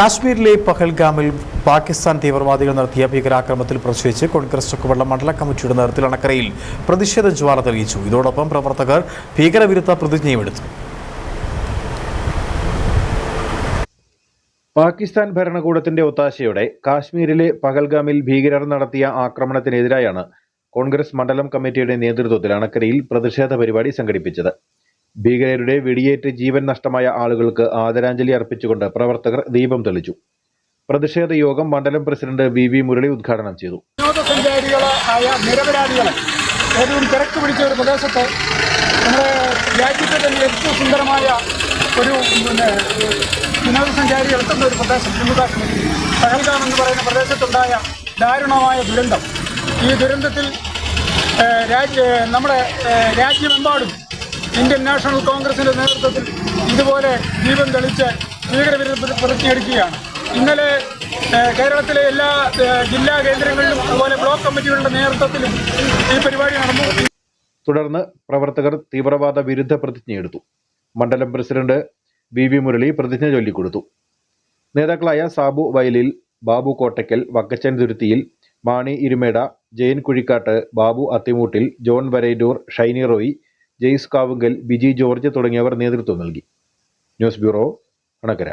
കാശ്മീരിലെ പഹൽഗാമിൽ പാകിസ്ഥാൻ തീവ്രവാദികൾ നടത്തിയ ഭീകരാക്രമത്തിൽ പ്രതിഷേധിച്ച് കോൺഗ്രസ് ചുക്കുവെള്ള മണ്ഡല കമ്മിറ്റിയുടെ നേതൃത്വത്തിൽ അണക്കരയിൽ പ്രതിഷേധ ജ്വാല തെളിയിച്ചു. ഇതോടൊപ്പം പ്രവർത്തകർ ഭീകരവിരുദ്ധ പ്രതിജ്ഞയുമെടുത്തു. പാകിസ്ഥാൻ ഭരണകൂടത്തിന്റെ ഒത്താശയോടെ കാശ്മീരിലെ പഹൽഗാമിൽ ഭീകരർ നടത്തിയ ആക്രമണത്തിനെതിരായാണ് കോൺഗ്രസ് മണ്ഡലം കമ്മിറ്റിയുടെ നേതൃത്വത്തിൽ അണക്കരയിൽ പ്രതിഷേധ പരിപാടി സംഘടിപ്പിച്ചത്. ഭീകരരുടെ വെടിയേറ്റ് ജീവൻ നഷ്ടമായ ആളുകൾക്ക് ആദരാഞ്ജലി അർപ്പിച്ചുകൊണ്ട് പ്രവർത്തകർ ദീപം തെളിച്ചു. പ്രതിഷേധ യോഗം മണ്ഡലം പ്രസിഡന്റ് വി വി മുരളി ഉദ്ഘാടനം ചെയ്തു. വിനോദസഞ്ചാരികളായ നിരപരാധികളെ ഏറ്റവും തിരക്ക് പിടിച്ച ഒരു പ്രദേശത്ത് നമ്മുടെ രാജ്യത്തെ തന്നെ ഏറ്റവും സുന്ദരമായ ഒരു പിന്നെ വിനോദസഞ്ചാരികൾ എത്തുന്ന ഒരു പ്രദേശം ജമ്മു കാശ്മീർ പഹൽഗാം എന്ന് പറയുന്ന പ്രദേശത്തുണ്ടായ ദാരുണമായ ദുരന്തം. ഈ ദുരന്തത്തിൽ രാജ്യ നമ്മുടെ രാജ്യമെമ്പാടും ഇന്ത്യൻ നാഷണൽ കോൺഗ്രസിന്റെ നേതൃത്വത്തിൽ ഇതുപോലെ ദീപം തെളിച്ച് ഭീകരവിരുദ്ധ പ്രതിജ്ഞയെടുക്കുകയാണ്. ഇന്നലെ കേരളത്തിലെ എല്ലാ ജില്ലാ കേന്ദ്രങ്ങളിലും അതുപോലെ ബ്ലോക്ക് കമ്മിറ്റികളുടെ നേതൃത്വത്തിലും ഈ പരിപാടി നടന്നു. തുടർന്ന് പ്രവർത്തകർ തീവ്രവാദ വിരുദ്ധ പ്രതിജ്ഞയെടുത്തു. മണ്ഡലം പ്രസിഡന്റ് വി വി മുരളി പ്രതിജ്ഞ ചൊല്ലിക്കൊടുത്തു. നേതാക്കളായ സാബു വയലിൽ ബാബു കോട്ടയ്ക്കൽ വക്കച്ചൻ തുരുത്തിയിൽ മാണി ഇരുമേട ജയൻ കുഴിക്കാട്ട് ബാബു അത്തിമൂട്ടിൽ ജോൺ വരൈഡൂർ ഷൈനി റോയി ജെയ്സ് കാവുങ്കൽ ബിജി ജോർജ് തുടങ്ങിയവർ നേതൃത്വം നൽകി. News bureau Anakkara